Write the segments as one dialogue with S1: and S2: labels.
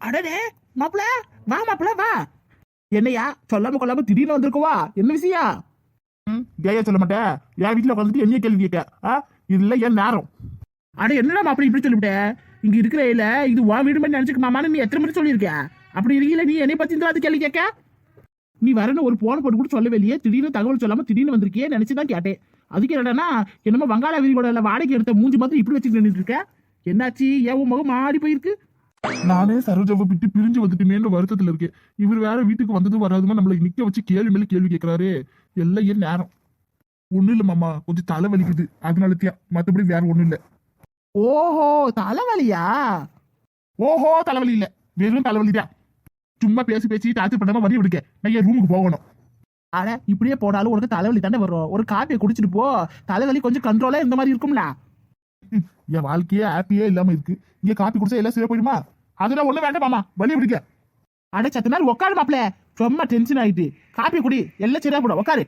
S1: அடடே மாப்பிள வா மாப்பிள வா. என்னையா சொல்லாம கொள்ளாம திடீர்னு வந்திருக்கவா? என்ன விஷயம்? ம், ஏயா சொல்ல மாட்டேன் என் வீட்டுல உட்காந்துட்டு என்ன கேள்வி கேட்க? ஆ இதுல என் நேரம். அட என்னடா மாப்பிள இப்படி சொல்லிவிட்டேன் இங்க இருக்கிற இல்ல இது உன் வீடு மாதிரி நினைச்சுக்க மாமான்னு நீ எத்தனை மணி சொல்லியிருக்க? அப்படி இருக்கீல நீ என்னை பத்தி அது கேள்வி கேட்க? நீ வரணும் ஒரு போன் போட்டு கூட சொல்லவே இல்லையே. திடீர்னு தகவல் சொல்லாம திடீர்னு வந்திருக்கியே நினைச்சு தான் கேட்டேன். அதுக்கு என்னடா என்னமோ வங்காள விரிகோட வாடகை எடுத்த மூஞ்சி மாதிரி இப்படி வச்சுட்டு நின்றுட்டு இருக்க? என்னாச்சு? ஏன் உன் முகம் மாறி போயிருக்கு? நானே சரோஜாவை விட்டு பிரிஞ்சு வந்துட்டுமேன்னு வருத்தத்துல இருக்கேன். இவர் வேற வீட்டுக்கு வந்ததும் வராதுமா? நம்மள நிக்க வச்சு கேள்வி மேல கேள்வி கேட்கறாரு எல்லாம் என் நேரம்? ஒண்ணும் இல்ல மாமா. கொஞ்சம் தலை வலிக்குது. அதனால தியா மத்தபடி வேற ஒண்ணும் இல்ல. ஓஹோ தலைவலியா? ஓஹோ தலைவலி இல்ல. வெறும் தலைவலிதான் சும்மா பேசி பேசி டார்ச்சர் பண்ணாம வரி விடுக்க நான் என் ரூமுக்கு போகணும்? அட இப்படியே போனாலும் உனக்கு தலைவலி தானே வரும். ஒரு காப்பியை குடிச்சிட்டு போ. தலைவலி கொஞ்சம் கண்ட்ரோலா இந்த மாதிரி இருக்கும்ல. என் வாழ்க்கையே ஹாப்பியே இல்லாம இருக்கு. இங்க காப்பி குடிச்சா எல்லாம் சரியா போயிடுமா? அதெல்லாம் ஒண்ணு வேண்டாம் மாமா. வலி விடுக்க அட சத்த நேரம் உட்காரு மாப்ள ரொம்ப டென்ஷன் ஆயிட்டு. காப்பி குடி. எல்லாம் சரியா போடும் உட்காரு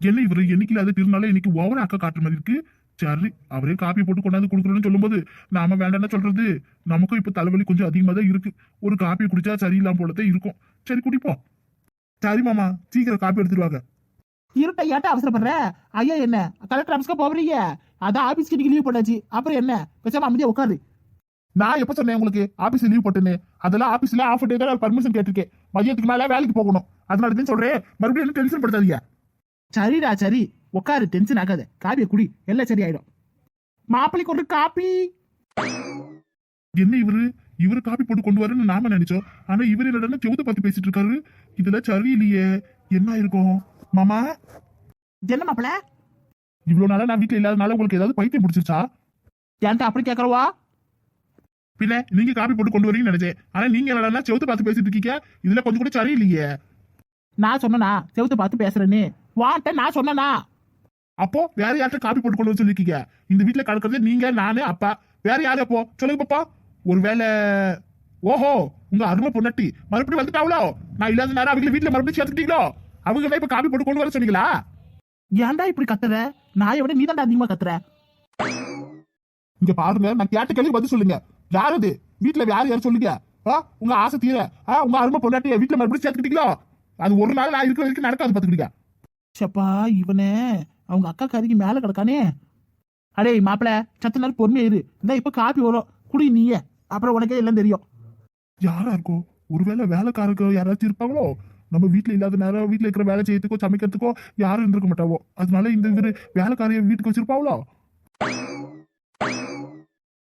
S1: என்ன இவரு? என்னைக்கு இல்லாத திருநாள இன்னைக்கு ஓவர அக்கா காட்டுற மாதிரி இருக்கு? சரி அவரே காப்பி போட்டு கொண்டாந்து கொடுக்குறோன்னு சொல்லும்போது நாம வேண்டாம்னு சொல்றது. நமக்கும் இப்ப தலைவலி கொஞ்சம் அதிகமா தான் இருக்கு. ஒரு காப்பி குடிச்சா சரியில்லாம போலதான் இருக்கும். சரி குடிப்போம். சரி மாமா சீக்கிரம் காப்பி எடுத்துருவாங்க இருட்ட ஏட்ட அவசரப்படுற? ஐயா என்ன? கலெக்டர் ஆஃபீஸ்க்கு போறீங்க அதான் ஆபீஸ் கிட்ட லீவ் போட்டாச்சு. அப்புறம் என்ன? பேசாம அமைதியா உட்காரு. நான் எப்ப சொன்னேன் உங்களுக்கு? ஆபீஸ் லீவ் போட்டுன்னு. அதெல்லாம் ஆபீஸ்ல ஆஃப் டே தான் பர்மிஷன் கேட்டிருக்கேன். மதியத்துக்கு மேல வேலைக்கு போகணும். அதனால தான் சொல்றேன். மறுபடியும் என்ன டென்ஷன் படுத்தாதீங்க. சரிடா சரி. உட்காரு டென்ஷன் ஆகாத. காப்பிய குடி. எல்லாம் சரி ஆயிடும் மாப்பிள்ளைக்கு ஒரு காப்பி என்ன இவரு? இவரு காப்பி போட்டு கொண்டு வரேன்னு நாம நினைச்சோம். ஆனா இவர் என்னடா செவுத்த பார்த்து பேசிட்டு இருக்காரு? இதுல சரியில்லையே. என்ன இருக்கும் மாமா? என்ன மாப்பிள இவ்வளவு நாளா நான் வீட்டுல இல்லாதனால உங்களுக்கு ஏதாவது பைத்தியம் பிடிச்சிருச்சா? ஏன்டா அப்படி கேக்குறவா? பின்ன நீங்க காப்பி போட்டு கொண்டு வரீங்கன்னு நினைச்சேன். ஆனா நீங்க என்னடா செவுத்த பார்த்து பேசிட்டு இருக்கீங்க? இதுல கொஞ்சம் கூட சரியில்லையே. நான் சொன்னனா? செவுத்த பார்த்து பேசுறேன்னு. வாட்ட நான் சொன்னனா? அப்போ வேற யார்கிட்ட காப்பி போட்டு கொண்டு வர சொல்லிருக்கீங்க? இந்த வீட்டுல கலக்கிறது நீங்க நானு அப்பா. வேற யாரு அப்போ? சொல்லுங்க பாப்பா. ஒருவேளை ஓஹோ உங்க அருமை பொண்ணாட்டி மறுபடியும் வந்துட்டாவளோ? நான் இல்லாத நேரம் அவங்க வீட்டுல மறுபடியும் சேர்த்துக்கிட்டீங்களோ? அவங்க இப்ப காப்பி போட்டு கொண்டு வர சொன்னீங்களா? ஏன்டா இப்படி கத்துற? நாயை விட நீ அதிகமா கத்துற. இங்க பாருங்க நான் கேட்ட கேள்வி பதில் சொல்லுங்க. யார் அது? வீட்டுல யார் யார் சொல்லுங்க. உங்க ஆசை தீர. உங்க அருமை பொண்டாட்டிய வீட்டுல மறுபடியும் சேர்த்துக்கிட்டீங்களோ? அது ஒரு நாள் நான் இருக்கிற வரைக்கும் நடக்காது பாத்துக்கிட்டீங்க சப்பா இவனே. அவங்க அக்கா கறிக்கு மேல கிடக்கானே. அடே மாப்பிள சத்த நேரம் பொறுமையா இரு. இந்த இப்ப காப்பி வரும். குடி நீயே. அப்புறம் உனக்கே எல்லாம் தெரியும். யாரா இருக்கும் ஒருவேளை வேலைக்காரங்க யாராச்சும் இருப்பாங்களோ? நம்ம வீட்ல இல்லாத நேரம் வீட்ல இருக்கிற வேலை செய்யறதுக்கோ சமைக்கிறதுக்கோ யாரும் இருந்திருக்க மாட்டாவோ. அதனால இந்த இவரு வேலைக்காரைய வீட்டுக்கு வச்சிருப்பாங்களோ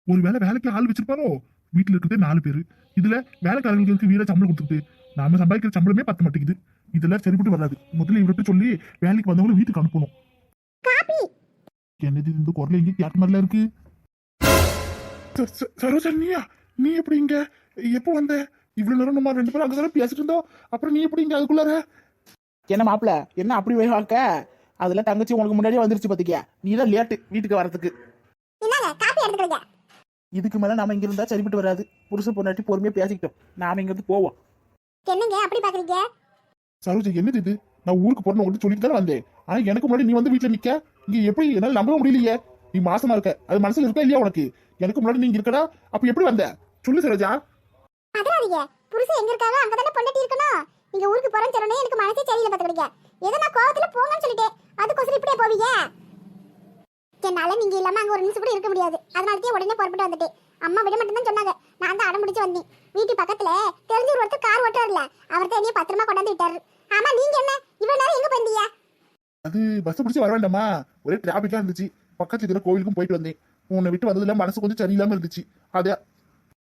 S1: ஒருவேளை வேலைக்கு ஆள் வச்சிருப்பாரோ? வீட்டுல இருக்கிறதே நாலு பேரு. இதுல வேலைக்காரங்களுக்கு வீட சம்பளம் கொடுத்துட்டு நாம சம்பாதிக்கிற சம்பளமே பத்த மாட்டேங்குது. இதெல்லாம் சரிப்பட்டு வராது. முதல்ல இவர்கிட்ட சொல்லி வேலைக்கு வந்தவங்களும் வீட்டுக்கு அனுப்பணும். என்னது இந்த குரல் எங்க கேட்ட மாதிரில இருக்கு. சரோஜா நீயா? நீ எப்படி இங்க? எப்போ வந்த? இவ்வளவு நேரம் நம்ம ரெண்டு பேரும் அங்கதானே பேசிட்டு இருந்தோம். அப்புறம் நீ எப்படி இங்க அதுக்குள்ளார? என்ன மாப்பிள என்ன அப்படி வைக்க அதுல தங்கச்சி உனக்கு முன்னாடியே வந்துருச்சு பாத்துக்கியா நீ தான் லேட்டு வீட்டுக்கு வரதுக்கு இதுக்கு மேல நாம இங்க இருந்தா சரிப்பட்டு வராது. புருஷன் பொண்டாட்டி பொறுமையா பேசிக்கிட்டோம். நாம இங்க இருந்து போவோம்.
S2: என்னங்க அப்படி பாக்குறீங்க?
S1: சரோஜா என்னது இது? நான் ஊருக்கு போறேன்னு உங்கள்கிட்ட சொல்லிட்டு தானே வந்தேன். ஆனா எனக்கு முன்னாடி நீ வந்து வீட்டுல நிக்க. இங்க எப்படி என்னால நம்பவே முடியலையே. நீ மாசமா இருக்க. அது மனசுல இருக்கா இல்லையா உனக்கு? எனக்கு முன்னாடி நீங்க இருக்கடா. அப்ப எப்படி வந்த? சொல்லு சரோஜா.
S2: அதனாதீங்க புருஷன் எங்க இருக்காரோ அங்கதானே பொண்டாட்டி இருக்கணும். நீங்க ஊருக்கு போறேன்னு சொன்னே எனக்கு மனசே சரியில்லை பாத்துக்கிடுங்க ஏதோ நான் கோவத்துல போங்கன்னு சொல்லிட்டேன். அதுக்கோசரம் இப்படியே போவீங்க? என்னால நீங்க இல்லாம அங்க ஒரு நிமிஷம் கூட இருக்க முடியாது. அதனாலதான் உடனே புறப்பட்டு வந்துட்டேன். அம்மா விட மட்டும் தான் சொன்னாங்க. நான் தான் அடம் பிடிச்சு வந்தேன். வீட்டு பக்கத்துல தெரிஞ்ச ஒரு ஒருத்தர் கார் ஓட்டுறாருல அவர் தான் என்னைய பத்திரமா கொண்டாந்து விட்டாரு. ஆமா நீங்க என்ன? இவ்வளவு நேரம் எங்க போயிருந்தீங்க?
S1: அது பஸ் பிடிச்சி வர வேண்டாமா? ஒரே டிராபிக்கா இருந்துச்சு. பக்கத்துல இருக்கிற கோவிலுக்கும் போயிட்டு வந்தேன். உன்னை விட்டு வந்ததுல மனசு கொஞ்சம் சரியில்லாம இருந்துச்சு. அதே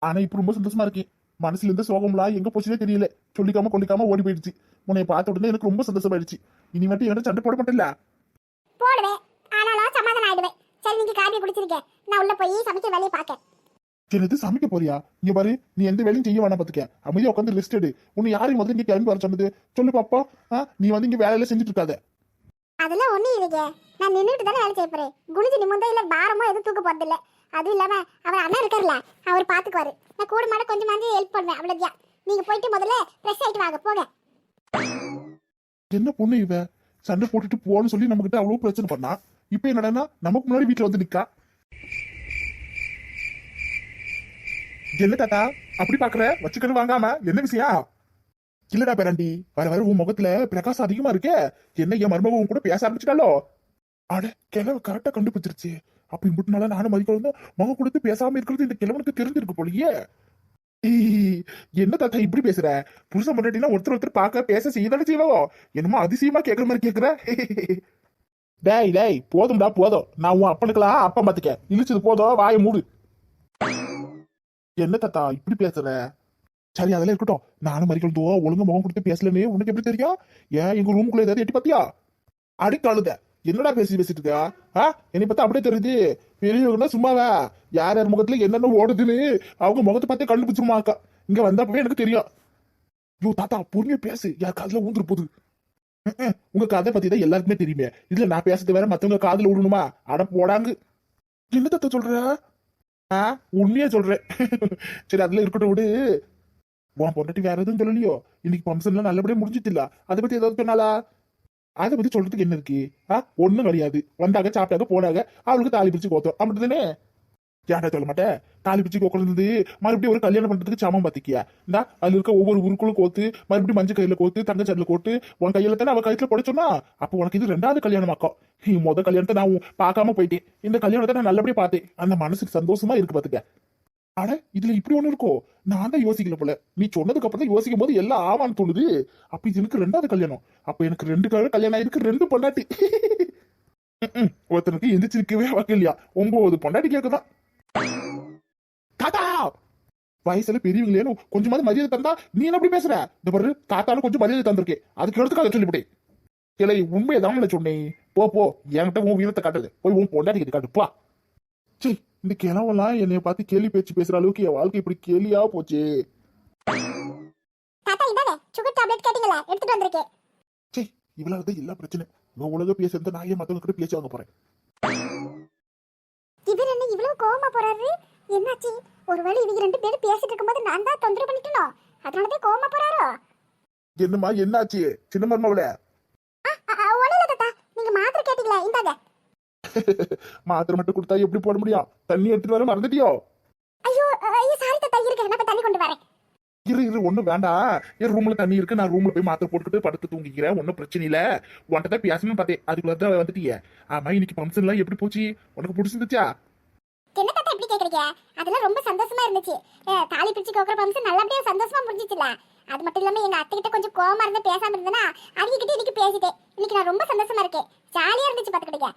S1: ஆனா இப்ப ரொம்ப சந்தோஷமா இருக்கேன். மனசுல இருந்த சோகம்லாம் எங்க போச்சுனே தெரியல. சொல்லிக்காம கொல்லிக்காம ஓடி போயிடுச்சு. உன்னை பார்த்த உடனே எனக்கு ரொம்ப சந்தோஷமாயிடுச்சு. இனி மட்டும் என்கிட்ட சண்டை போட மாட்டேல்ல
S2: போடுவேன். ஆனாலும் சமாதானம் ஆயிடுவேன். சரி நீங்க காப்பி குடிச்சிருக்கேன் நான் உள்ள போய் சமைக்க வேலையை பார்க்க
S1: என்னது சமைக்க போறியா? இங்க பாரு நீ எந்த வேலையும் செய்ய வேணாம் பாத்துக்க. அமைதியா உட்காந்து ரெஸ்ட் எடு. உன்னை யாரையும் முதல்ல இங்க கிளம்பி வர சொன்னது? சொல்லு பாப்பா. நீ வந்து இங்க வேலையில செஞ்சுட்டு இருக்காத.
S2: அதெல்லாம் ஒண்ணும் இல்லைங்க. நான் நின்றுட்டு தானே வேலை செய்ய போறேன். குனிஞ்சு நிமிந்தோ இல்ல பாரமோ எதுவும் தூக்க போறது இல்ல அதுவும் இல்லாமல் அவர் அண்ணன் இருக்கார்ல அவர் பாத்துக்குவாரு. நான் கூட மாட கொஞ்சம் மாதிரி ஹெல்ப் பண்ணுவேன் அவ்வளவுதான். நீங்கள் போயிட்டு முதல்ல ஃப்ரெஷ் ஆகிட்டு வாங்க போங்க.
S1: என்ன பொண்ணு இவ? சண்டை போட்டுட்டு போன்னு சொல்லி நம்மகிட்ட அவ்வளோ பிரச்சனை பண்ணா? இப்போ என்னடான்னா நமக்கு முன்னாடி வீட்டில் வந்து நிற்கா என்ன தாத்தா அப்படி பாக்குற? வச்சுக்கணும் வாங்காம? என்ன விஷயம்? இல்லடா பேராண்டி வர வர உன் முகத்துல பிரகாசம் அதிகமா இருக்கே. என்ன என் மருமகம் கூட பேச ஆரம்பிச்சிட்டாலோ அட கிழவு கரெக்டா கண்டுபிடிச்சிருச்சு. அப்ப இம்புட்டுனால நானும் மதிக்கணும் முகம் கொடுத்து பேசாம இருக்கிறது இந்த கிழவனுக்கு தெரிஞ்சிருக்கு போலியே. என்ன தாத்தா இப்படி பேசுற? புருஷன் முன்னாடினா ஒருத்தர் ஒருத்தர் பார்க்க பேச செய்யதானே செய்வாவோ? என்னமோ அதிசயமா கேக்குற மாதிரி கேக்குற? டேய் டேய் போதும்டா போதும். நான் உன் அப்பனுக்கலாம் அப்பா பாத்துக்க. இழிச்சது போதும் வாயை மூடு. என்ன தாத்தா இப்படி பேசுற? சரி அதெல்லாம் இருக்கட்டும். நானும் மறிக்கல் தோ முகம் கொடுத்து பேசலன்னு உனக்கு எப்படி தெரியும்? ஏன் எங்க ரூமுக்குள்ள ஏதாவது எட்டி பாத்தியா? அடிக்க அழுத என்னடா பேசி பேசிட்டு இருக்கா? ஆ? என்னை பார்த்தா அப்படியே தெரியுது. பெரியவங்கன்னா சும்மாவா? யார் யார் முகத்துல என்னென்ன ஓடுதுன்னு அவங்க முகத்தை பார்த்தே கண்டுபிடிச்சிருமாக்கா இங்க வந்தப்பவே எனக்கு தெரியும். யோ தாத்தா பொறுமையா பேசு. யார் காதுல ஊந்துரு போகுது? உங்க கதை பத்தி தான் எல்லாருக்குமே தெரியுமே. இதுல நான் பேசுறது வேற மத்தவங்க காதுல விடணுமா அட போடாங்க. என்ன தத்த சொல்ற? ஆ உண்மையா சொல்றேன் சரி அதுல இருக்கட்டும் விடு. உன் பொண்டாட்டி வேற எதுவும் சொல்லலையோ? இன்னைக்கு ஃபங்க்ஷன்லாம் நல்லபடியா முடிஞ்சிட்டு இல்ல. அதை பத்தி ஏதாவது சொன்னாலா அதை பத்தி சொல்றதுக்கு என்ன இருக்கு? ஆ ஒண்ணும் கிடையாது. வந்தாங்க சாப்பிட்டாங்க போனாங்க அவளுக்கு தாலி பிரிச்சு கோத்தோம். அப்படிதானே ஏன்டா சொல்ல மாட்டேன் தாலி பிரிச்சு கோக்கிறது மறுபடியும் ஒரு கல்யாணம் பண்றதுக்கு சமம் பாத்திக்கியா? இந்தா அதுல இருக்க ஒவ்வொரு உருக்களும் கோத்து மறுபடியும் மஞ்சள் கையில கோத்து தங்க சட்டில கோத்து உன் கையில தானே அவ கழுத்துல புடைச்சோன்னா அப்ப உனக்கு இது ரெண்டாவது கல்யாணம் ஆக்கும் நீ மொதல் கல்யாணத்தை நான் பார்க்காம போயிட்டேன். இந்த கல்யாணத்தை நான் நல்லபடியா பார்த்தேன். அந்த மனசுக்கு சந்தோஷமா இருக்கு பாத்துக்க. அட இதுல இப்படி ஒண்ணு இருக்கோ? நான் தான் யோசிக்கல போல. நீ சொன்னதுக்கு அப்புறம் தான் யோசிக்கும் போது எல்லாம் ஆவான்னு தோணுது. அப்ப இது எனக்கு ரெண்டாவது கல்யாணம். அப்ப எனக்கு ரெண்டு கல்யாணம் கல்யாணம் ஆயிருக்கு ரெண்டு பொண்டாட்டி. ஒருத்தனுக்கு எந்திரிச்சிருக்கவே இல்லையா? ஒன்பது பொண்டாட்டி கேக்குதான். தாத்தா! வயசுல பெரியவங்களேன்னு கொஞ்சமாவது மரியாதை தந்தா நீ என்ன அப்படி பேசுற? இந்த பாரு தாத்தாலும் கொஞ்சம் மரியாதை தந்திருக்கேன் அதுக்கு எடுத்துக்காக சொல்லிவிட்டேன் இல்லை உண்மையை தான் சொன்னேன். போ போ. என்கிட்ட உன் வீரத்தை காட்டுது போய் உன் பொண்டாட்டி கிட்ட. காட்டுப்பா சரி இந்த கிழவெல்லாம் என்னைய பார்த்து கேலி பேச்சு பேசுற அளவுக்கு என் வாழ்க்கை இப்படி கேலியா போச்சு. சே இவ்வளவு தான் எல்லா பிரச்சனை இவன் உலக பேசுறத நான் ஏன் மத்தவங்க கிட்ட பேசி வாங்க போறேன்?
S2: இவர் என்ன இவ்வளவு கோவமா போறாரு? என்னாச்சு? ஒருவேளை இவங்க ரெண்டு பேரும் பேசிட்டு இருக்கும்போது நான் தான் தொந்தரவு பண்ணிட்டனோ? அதனாலதான் கோவமா போறாரோ?
S1: என்னம்மா என்னாச்சு? சின்ன மருமவள
S2: ஒண்ணுல தாத்தா நீங்க மாத்திரை கேட்டீங்களா இந்தாங்க
S1: மாத்திரை மட்டும் கொடுத்தா எப்படி போட முடியும்? தண்ணி எடுத்துட்டு வர மறந்துட்டியோ?
S2: ஐயோ ஐயோ சாரி தாத்தா இருக்கு நான் தண்ணி கொண்டு வரேன்.
S1: இரு இரு ஒண்ணும் வேண்டாம். என் ரூம்ல தண்ணி இருக்கு நான் ரூம்ல போய் மாத்திரை போட்டுக்கிட்டு படுத்து தூங்கிக்கிறேன். ஒன்றும் பிரச்சனை இல்ல. உன்கிட்ட தான் பேசணும்னு பார்த்தேன். அதுக்குள்ள தான் வந்துட்டியே. ஆமா இன்னைக்கு ஃபங்க்ஷன் எல்லாம் எப்படி போச்சு? உனக்கு பிடிச்சிருந்துச்சா?
S2: என்ன தாத்தா இப்படி கேக்குறீங்க? அதெல்லாம் ரொம்ப சந்தோஷமா இருந்துச்சு. தாலி பிரிச்சு கோக்குற பம்சம் நல்லபடியா சந்தோஷமா முடிஞ்சிச்சுல. அது மட்டும் இல்லாம எங்க அத்தை கிட்ட கொஞ்சம் கோவமா இருந்து பேசாம இருந்தேன்னா அவங்க கிட்ட இன்னைக்கு பேசிட்டேன். இன்னைக்கு நான் ரொம்ப சந்தோஷமா இருக்கேன். ஜாலியா இருந்துச்சு பாத்துக்கிட்டீங்க.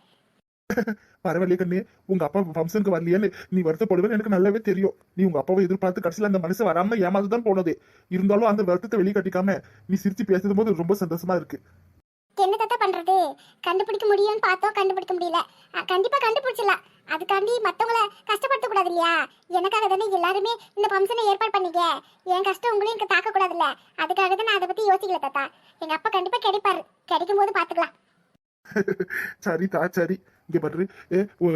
S1: பரவாயில்லையே கண்ணு உங்க அப்பா ஃபங்க்ஷனுக்கு வரலையேன்னு நீ வருத்தப்படுவேன்னு எனக்கு நல்லாவே தெரியும். நீ உங்க அப்பாவை எதிர்பார்த்து கடைசியில் அந்த மனுஷன் வராம ஏமாந்து தான் போனது. இருந்தாலும் அந்த வருத்தத்தை வெளியே கட்டிக்காம நீ சிரிச்சு பேசும் போது ரொம்ப சந்தோஷமா இருக்கு.
S2: என்ன தாத்தா பண்றது? கண்டுபிடிக்க முடியும்னு பார்த்தோம் கண்டுபிடிக்க முடியல. கண்டிப்பா கண்டுபிடிச்சிடலாம். அதுக்காண்டி மத்தவங்கள கஷ்டப்படுத்த கூடாது இல்லையா? எனக்காக தானே எல்லாருமே இந்த ஃபங்க்ஷனை ஏற்பாடு பண்ணீங்க. என் கஷ்டம் உங்களையும் எனக்கு தாக்க கூடாதுல்ல. அதுக்காக தான் நான் அதை பத்தி யோசிக்கல தாத்தா. எங்க அப்பா கண்டிப்பா கிடைப்பாரு. கிடைக்கும் போது பாத்துக்கலாம்
S1: சரி தா சரி. இங்க பாரு.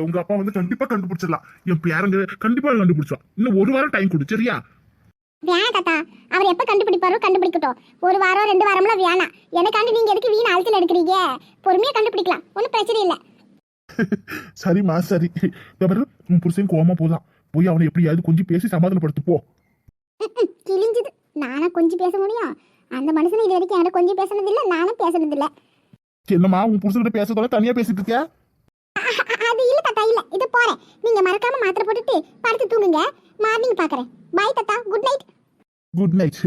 S1: உங்க அப்பா வந்து கண்டிப்பா கண்டுபிடிச்சிடலாம். என் பேரங்க கண்டிப்பா கண்டுபிடிச்சான் இன்னும் ஒரு வாரம் டைம் கொடு சரியா?
S2: வேணாம் தாத்தா. அவர் எப்ப கண்டுபிடிப்பாரோ கண்டுபிடிக்கட்டும். ஒரு வாரம் ரெண்டு வாரம்லாம் வேணாம். எனக்காண்டி நீங்க எதுக்கு வீண் அழுத்தல் எடுக்கிறீங்க? பொறுமையா கண்டுபிடிக்கலாம். ஒன்றும் பிரச்சனை இல்லை.
S1: சரிம்மா சரி. பாரு உன் புருஷன் கோவமா போதான். போய் அவனை எப்படியாவது கொஞ்சம் பேசி சமாதானப்படுத்து போ.
S2: கிழிஞ்சுது. நானா கொஞ்சம் பேச முடியும்? அந்த மனுஷனை இது வரைக்கும் என்கிட்ட கொஞ்சம் பேசுனது இல்லை நானும் பேசுனது இல்லை
S1: என்னம்மா உன் புருஷன்கிட்ட பேசுறதோட தனியா பேசிட்டு இருக்க
S2: அது இல்ல தாத்தா இல்ல இது போறேன். நீங்க மறக்காம மாத்திரை போட்டுட்டு படுத்து தூங்குங்க. மார்னிங் பாக்குறேன். பை தாத்தா. Good night
S1: good night